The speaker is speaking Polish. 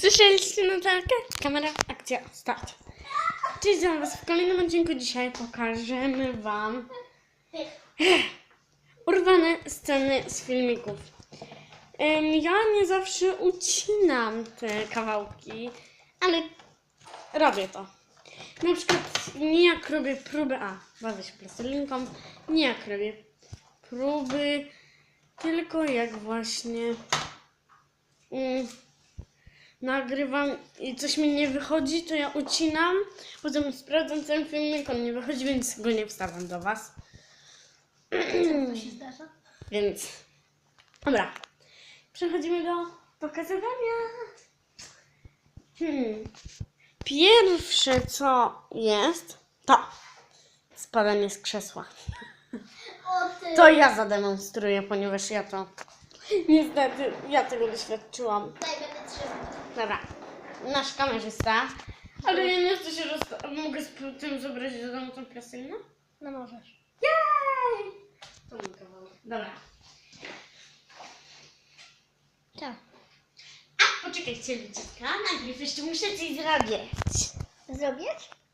Słyszeliście Natalkę? Kamera, akcja, start. Cześć, witam was w kolejnym odcinku. Dzisiaj pokażemy wam urwane sceny z filmików. Ja nie zawsze ucinam te kawałki, ale robię to. Na przykład nie jak robię próby, a bawię się plastelinką, nie jak robię próby, tylko jak właśnie mm, nagrywam i coś mi nie wychodzi, to ja ucinam, potem sprawdzam ten filmik, on nie wychodzi, więc go nie wstawiam do was. Co się zdarza? Więc dobra, przechodzimy do pokazywania. Hmm. Pierwsze co jest, to spadanie z krzesła. To ja zademonstruję, ponieważ ja to niestety ja tego doświadczyłam. Daj. Dobra, nasz kamerzysta. Ale ja nie chcę się rozstać. Mogę z tym zabrać do domu tą plastylinę? No możesz. Jej! To mój kawałek. Dobra. Co? A, poczekajcie, ludziska. Najpierw jeszcze muszę coś zrobić. Zrobić?